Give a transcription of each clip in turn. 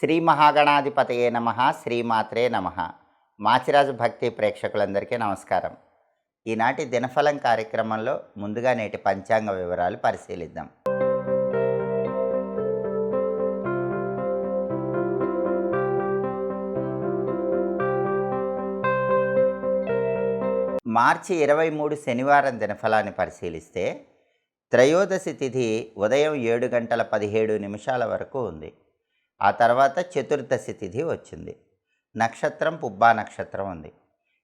శ్రీ మహాగణాధిపతయే నమ శ్రీమాత్రే నమ. మాచిరాజు భక్తి ప్రేక్షకులందరికీ నమస్కారం. ఈనాటి దినఫలం కార్యక్రమంలో ముందుగా నేటి పంచాంగ వివరాలు పరిశీలిద్దాం. మార్చి ఇరవై మూడు శనివారం దినఫలాన్ని పరిశీలిస్తే త్రయోదశి తిథి ఉదయం ఏడు గంటల పదిహేడు నిమిషాల వరకు ఉంది. ఆ తర్వాత చతుర్దశి తిథి వచ్చింది. నక్షత్రం పుబ్బా నక్షత్రం ఉంది.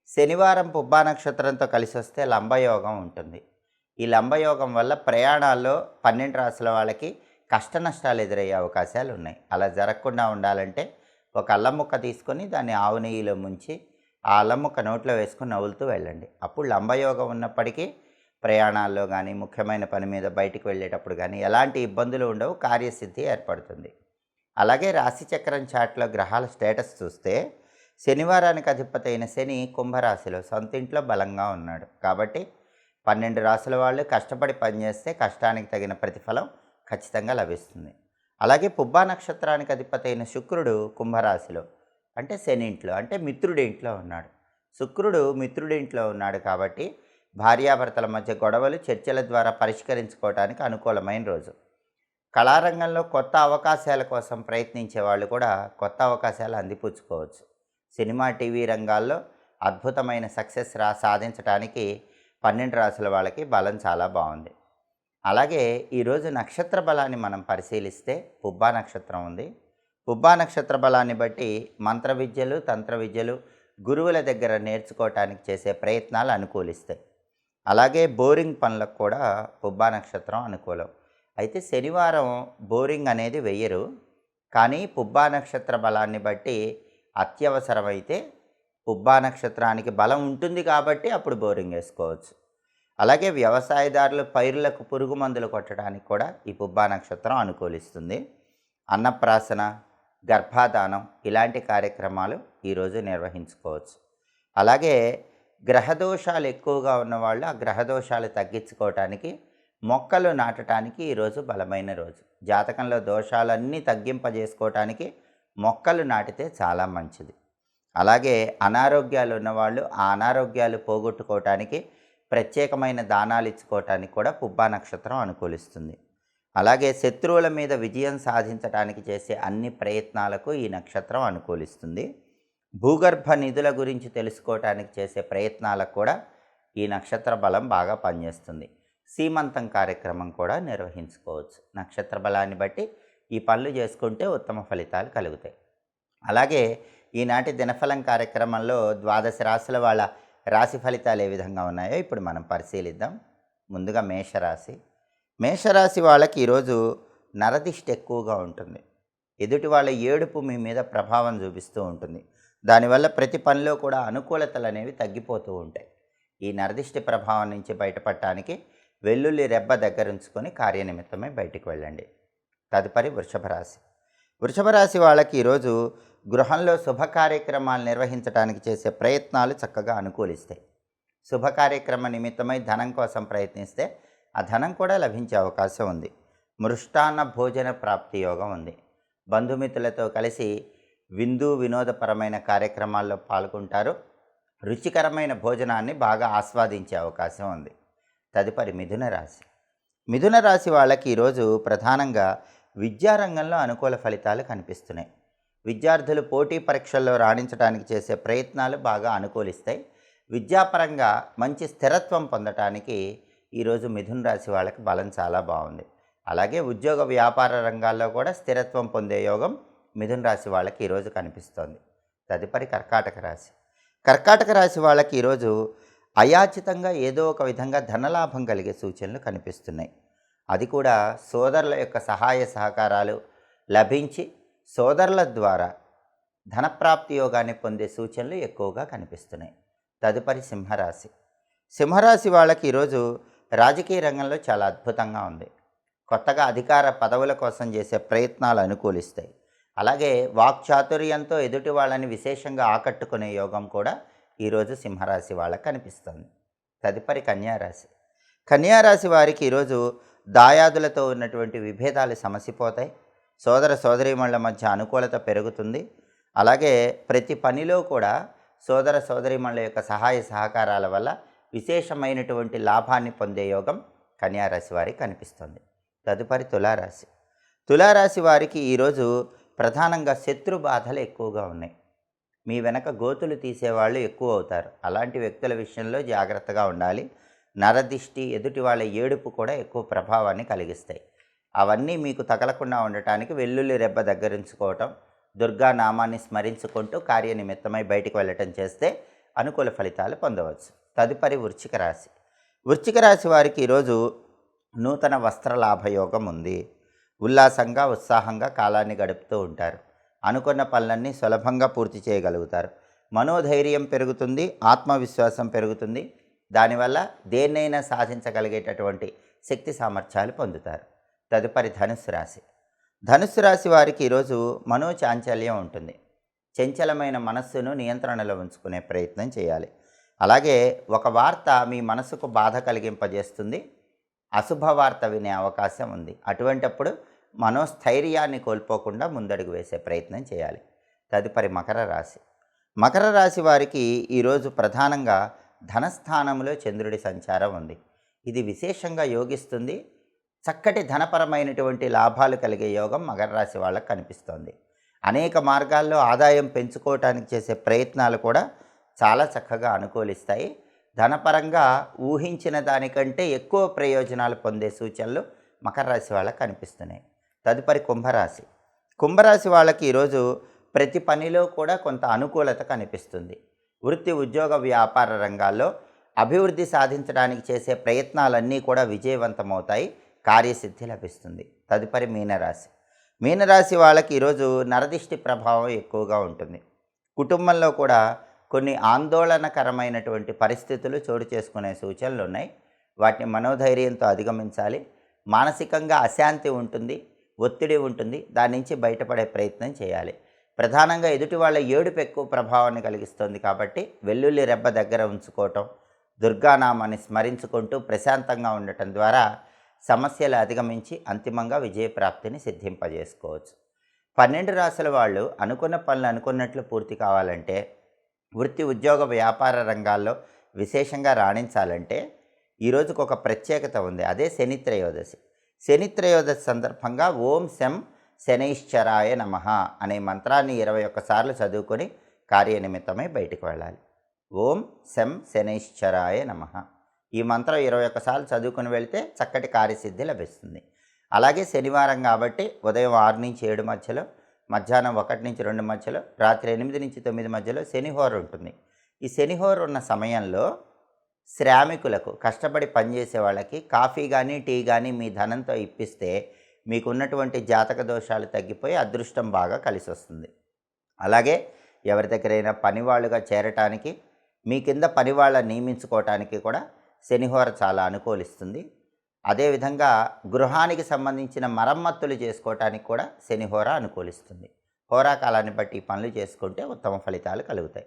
శనివారం పుబ్బా నక్షత్రంతో కలిసి వస్తే లంబయోగం ఉంటుంది. ఈ లంబయోగం వల్ల ప్రయాణాల్లో పన్నెండు రాసుల వాళ్ళకి కష్ట నష్టాలు ఎదురయ్యే అవకాశాలు ఉన్నాయి. అలా జరగకుండా ఉండాలంటే ఒక అల్లం ముక్క తీసుకొని దాన్ని ఆవు నెయ్యిలో ముంచి ఆ అల్లం ముక్క నోట్లో వేసుకుని నవ్వులుతూ వెళ్ళండి. అప్పుడు లంబయోగం ఉన్నప్పటికీ ప్రయాణాల్లో కానీ ముఖ్యమైన పని మీద బయటికి వెళ్ళేటప్పుడు కానీ ఎలాంటి ఇబ్బందులు ఉండవు. కార్యసిద్ధి ఏర్పడుతుంది. అలాగే రాశిచక్రం చాట్లో గ్రహాల స్టేటస్ చూస్తే శనివారానికి అధిపతి అయిన శని కుంభరాశిలో సొంత ఇంట్లో బలంగా ఉన్నాడు. కాబట్టి పన్నెండు రాశుల వాళ్ళు కష్టపడి పనిచేస్తే కష్టానికి తగిన ప్రతిఫలం ఖచ్చితంగా లభిస్తుంది. అలాగే పుబ్బా నక్షత్రానికి అధిపతి అయిన శుక్రుడు కుంభరాశిలో అంటే శని ఇంట్లో అంటే మిత్రుడి ఇంట్లో ఉన్నాడు. శుక్రుడు మిత్రుడి ఇంట్లో ఉన్నాడు కాబట్టి భార్యాభర్తల మధ్య గొడవలు చర్చల ద్వారా పరిష్కరించుకోవడానికి అనుకూలమైన రోజు. కళారంగంలో కొత్త అవకాశాల కోసం ప్రయత్నించే వాళ్ళు కూడా కొత్త అవకాశాలు అందిపుచ్చుకోవచ్చు. సినిమా టీవీ రంగాల్లో అద్భుతమైన సక్సెస్ రా సాధించడానికి పన్నెండు రాసుల వాళ్ళకి బలం చాలా బాగుంది. అలాగే ఈరోజు నక్షత్ర బలాన్ని మనం పరిశీలిస్తే పుబ్బా నక్షత్రం ఉంది. పుబ్బా నక్షత్ర బలాన్ని బట్టి మంత్ర విద్యలు తంత్ర విద్యలు గురువుల దగ్గర నేర్చుకోవటానికి చేసే ప్రయత్నాలు అనుకూలిస్తాయి. అలాగే బోరింగ్ పనులకు కూడా పుబ్బా నక్షత్రం అనుకూలం. అయితే శనివారం బోరింగ్ అనేది వెయ్యరు. కానీ పుబ్బా నక్షత్ర బలాన్ని బట్టి అత్యవసరమైతే పుబ్బా నక్షత్రానికి బలం ఉంటుంది కాబట్టి అప్పుడు బోరింగ్ వేసుకోవచ్చు. అలాగే వ్యవసాయదారులు పైరులకు పురుగు మందులు కొట్టడానికి కూడా ఈ పుబ్బా నక్షత్రం అనుకూలిస్తుంది. అన్నప్రాసన గర్భాధానం ఇలాంటి కార్యక్రమాలు ఈరోజు నిర్వహించుకోవచ్చు. అలాగే గ్రహదోషాలు ఎక్కువగా ఉన్నవాళ్ళు ఆ గ్రహదోషాలు తగ్గించుకోవటానికి మొక్కలు నాటడానికి ఈరోజు బలమైన రోజు. జాతకంలో దోషాలన్నీ తగ్గింపజేసుకోవటానికి మొక్కలు నాటితే చాలా మంచిది. అలాగే అనారోగ్యాలు ఉన్నవాళ్ళు ఆ అనారోగ్యాలు పోగొట్టుకోవటానికి ప్రత్యేకమైన దానాలు ఇచ్చుకోవటానికి కూడా పుబ్బా నక్షత్రం అనుకూలిస్తుంది. అలాగే శత్రువుల మీద విజయం సాధించడానికి చేసే అన్ని ప్రయత్నాలకు ఈ నక్షత్రం అనుకూలిస్తుంది. భూగర్భ నిధుల గురించి తెలుసుకోవటానికి చేసే ప్రయత్నాలకు కూడా ఈ నక్షత్ర బలం బాగా పనిచేస్తుంది. సీమంతం కార్యక్రమం కూడా నిర్వహించుకోవచ్చు. నక్షత్ర బలాన్ని బట్టి ఈ పనులు చేసుకుంటే ఉత్తమ ఫలితాలు కలుగుతాయి. అలాగే ఈనాటి దినఫలం కార్యక్రమంలో ద్వాదశ రాశుల వాళ్ళ రాశి ఫలితాలు ఏ విధంగా ఉన్నాయో ఇప్పుడు మనం పరిశీలిద్దాం. ముందుగా మేషరాశి. మేషరాశి వాళ్ళకి ఈరోజు నరదిష్టి ఎక్కువగా ఉంటుంది. ఎదుటి వాళ్ళ ఏడుపు మీ మీద ప్రభావం చూపిస్తూ ఉంటుంది. దానివల్ల ప్రతి పనిలో కూడా అనుకూలతలు అనేవి తగ్గిపోతూ ఉంటాయి. ఈ నరదిష్టి ప్రభావం నుంచి బయటపడటానికి వెల్లుల్లి రెబ్బ దగ్గర ఉంచుకొని కార్యనిమిత్తమై బయటికి వెళ్ళండి. తదుపరి వృషభ రాశి వృషభ రాశి వాళ్ళకి ఈరోజు గృహంలో శుభ కార్యక్రమాలు నిర్వహించడానికి చేసే ప్రయత్నాలు చక్కగా అనుకూలిస్తాయి. శుభ కార్యక్రమ నిమిత్తమై ధనం కోసం ప్రయత్నిస్తే ఆ ధనం కూడా లభించే అవకాశం ఉంది. మృష్టాన్న భోజన ప్రాప్తి యోగం ఉంది. బంధుమిత్రులతో కలిసి విందు వినోదపరమైన కార్యక్రమాల్లో పాల్గొంటారు. రుచికరమైన భోజనాన్ని బాగా ఆస్వాదించే అవకాశం ఉంది. తదుపరి మిథున రాశి. మిథున రాశి వాళ్ళకి ఈరోజు ప్రధానంగా విద్యారంగంలో అనుకూల ఫలితాలు కనిపిస్తున్నాయి. విద్యార్థులు పోటీ పరీక్షల్లో రాణించడానికి చేసే ప్రయత్నాలు బాగా అనుకూలిస్తాయి. విద్యాపరంగా మంచి స్థిరత్వం పొందటానికి ఈరోజు మిథున రాశి వాళ్ళకి బలం చాలా బాగుంది. అలాగే ఉద్యోగ వ్యాపార రంగాల్లో కూడా స్థిరత్వం పొందే యోగం మిథున రాశి వాళ్ళకి ఈరోజు కనిపిస్తోంది. తదుపరి కర్కాటక రాశి. కర్కాటక రాశి వాళ్ళకి ఈరోజు అయాచితంగా ఏదో ఒక విధంగా ధనలాభం కలిగే సూచనలు కనిపిస్తున్నాయి. అది కూడా సోదరుల యొక్క సహాయ సహకారాలు లభించి సోదరుల ద్వారా ధనప్రాప్తి యోగాన్ని పొందే సూచనలు ఎక్కువగా కనిపిస్తున్నాయి. తదుపరి సింహరాశి. సింహరాశి వాళ్ళకి ఈరోజు రాజకీయ రంగంలో చాలా అద్భుతంగా ఉంది. కొత్తగా అధికార పదవుల కోసం చేసే ప్రయత్నాలు అనుకూలిస్తాయి. అలాగే వాక్చాతుర్యంతో ఎదుటి వాళ్ళని విశేషంగా ఆకట్టుకునే యోగం కూడా ఈరోజు సింహరాశి వాళ్ళకు కనిపిస్తుంది. తదుపరి కన్యారాశి. కన్యారాశి వారికి ఈరోజు దాయాదులతో ఉన్నటువంటి విభేదాలు సమసిపోతాయి. సోదర సోదరీమణుల మధ్య అనుకూలత పెరుగుతుంది. అలాగే ప్రతి పనిలో కూడా సోదర సోదరీమణుల యొక్క సహాయ సహకారాల వల్ల విశేషమైనటువంటి లాభాన్ని పొందే యోగం కన్యారాశి వారికి కనిపిస్తుంది. తదుపరి తులారాశి. తులారాశి వారికి ఈరోజు ప్రధానంగా శత్రు బాధలు ఎక్కువగా ఉన్నాయి. మీ వెనక గోతులు తీసేవాళ్ళు ఎక్కువ అవుతారు అలాంటి వ్యక్తుల విషయంలో జాగ్రత్తగా ఉండాలి. నరదిష్టి ఎదుటి వాళ్ళ ఏడుపు కూడా ఎక్కువ ప్రభావాన్ని కలిగిస్తాయి. అవన్నీ మీకు తగలకుండా ఉండటానికి వెల్లుల్లి రెబ్బ దగ్గరించుకోవటం దుర్గా నామాన్ని స్మరించుకుంటూ కార్యనిమిత్తమై బయటికి వెళ్ళటం చేస్తే అనుకూల ఫలితాలు పొందవచ్చు. తదుపరి వృచ్చిక రాశి. వృచ్చిక రాశి వారికి ఈరోజు నూతన వస్త్ర లాభయోగం ఉంది. ఉల్లాసంగా ఉత్సాహంగా కాలాన్ని గడుపుతూ ఉంటారు. అనుకున్న పనులన్నీ సులభంగా పూర్తి చేయగలుగుతారు. మనోధైర్యం పెరుగుతుంది ఆత్మవిశ్వాసం పెరుగుతుంది. దానివల్ల దేన్నైనా సాధించగలిగేటటువంటి శక్తి సామర్థ్యాలు పొందుతారు. తదుపరి ధనుస్సు రాశి. ధనుస్సు రాశి వారికి ఈరోజు మనోచాంచల్యం ఉంటుంది. చంచలమైన మనస్సును నియంత్రణలో ఉంచుకునే ప్రయత్నం చేయాలి. అలాగే ఒక వార్త మీ మనసుకు బాధ కలిగింపజేస్తుంది. అశుభ వార్త వినే అవకాశం ఉంది. అటువంటప్పుడు మనోస్థైర్యాన్ని కోల్పోకుండా ముందడుగు వేసే ప్రయత్నం చేయాలి. తదుపరి మకర రాశి. మకర రాశి వారికి ఈరోజు ప్రధానంగా ధనస్థానంలో చంద్రుడి సంచారం ఉంది. ఇది విశేషంగా యోగిస్తుంది. చక్కటి ధనపరమైనటువంటి లాభాలు కలిగే యోగం మకర రాశి వాళ్ళకు కనిపిస్తోంది. అనేక మార్గాల్లో ఆదాయం పెంచుకోవటానికి చేసే ప్రయత్నాలు కూడా చాలా చక్కగా అనుకూలిస్తాయి. ధనపరంగా ఊహించిన దానికంటే ఎక్కువ ప్రయోజనాలు పొందే సూచనలు మకర రాశి వాళ్ళకు కనిపిస్తున్నాయి. తదుపరి కుంభరాశి. కుంభరాశి వాళ్ళకి ఈరోజు ప్రతి పనిలో కూడా కొంత అనుకూలత కనిపిస్తుంది. వృత్తి ఉద్యోగ వ్యాపార రంగాల్లో అభివృద్ధి సాధించడానికి చేసే ప్రయత్నాలన్నీ కూడా విజయవంతమవుతాయి. కార్యసిద్ధి లభిస్తుంది. తదుపరి మీనరాశి. మీనరాశి వాళ్ళకి ఈరోజు నరదిష్టి ప్రభావం ఎక్కువగా ఉంటుంది. కుటుంబంలో కూడా కొన్ని ఆందోళనకరమైనటువంటి పరిస్థితులు చోటు చేసుకునే సూచనలు ఉన్నాయి వాటిని మనోధైర్యంతో అధిగమించాలి. మానసికంగా అశాంతి ఉంటుంది. ఒత్తిడి ఉంటుంది. దాని నుంచి బయటపడే ప్రయత్నం చేయాలి. ప్రధానంగా ఎదుటి వాళ్ళ ఏడుపు ఎక్కువ ప్రభావాన్ని కలిగిస్తుంది కాబట్టి వెల్లుల్లి రెబ్బ దగ్గర ఉంచుకోవటం దుర్గానామాన్ని స్మరించుకుంటూ ప్రశాంతంగా ఉండటం ద్వారా సమస్యలు అధిగమించి అంతిమంగా విజయప్రాప్తిని సిద్ధింపజేసుకోవచ్చు. పన్నెండు రాసుల వాళ్ళు అనుకున్న పనులు అనుకున్నట్లు పూర్తి కావాలంటే వృత్తి ఉద్యోగ వ్యాపార రంగాల్లో విశేషంగా రాణించాలంటే ఈ ఒక ప్రత్యేకత ఉంది. అదే శని త్రయోదశి. శనిత్రయోదశి సందర్భంగా ఓం శం శనైశ్చరాయ నమ అనే మంత్రాన్ని ఇరవై ఒక్కసార్లు చదువుకొని కార్యనిమిత్తమై బయటికి వెళ్ళాలి. ఓం శం శనైశ్చరాయ నమ. ఈ మంత్రం ఇరవై ఒక్కసార్లు చదువుకుని వెళితే చక్కటి కార్యసిద్ధి లభిస్తుంది. అలాగే శనివారం కాబట్టి ఉదయం ఆరు నుంచి ఏడు మధ్యలో మధ్యాహ్నం ఒకటి నుంచి రెండు మధ్యలో రాత్రి ఎనిమిది నుంచి తొమ్మిది మధ్యలో శనిహోర ఉంటుంది. ఈ శనిహోర ఉన్న సమయంలో శ్రామికులకు కష్టపడి పనిచేసే వాళ్ళకి కాఫీ కానీ టీ కానీ మీ ధనంతో ఇప్పిస్తే మీకున్నటువంటి జాతక దోషాలు తగ్గిపోయి అదృష్టం బాగా కలిసి వస్తుంది అలాగే ఎవరి దగ్గరైనా పనివాళ్ళుగా చేరటానికి మీ కింద పనివాళ్ళ నియమించుకోవటానికి కూడా శనిహోర చాలా అనుకూలిస్తుంది. అదేవిధంగా గృహానికి సంబంధించిన మరమ్మతులు చేసుకోవటానికి కూడా శనిహోర అనుకూలిస్తుంది. హోరాకాలాన్ని బట్టి పనులు చేసుకుంటే ఉత్తమ ఫలితాలు కలుగుతాయి.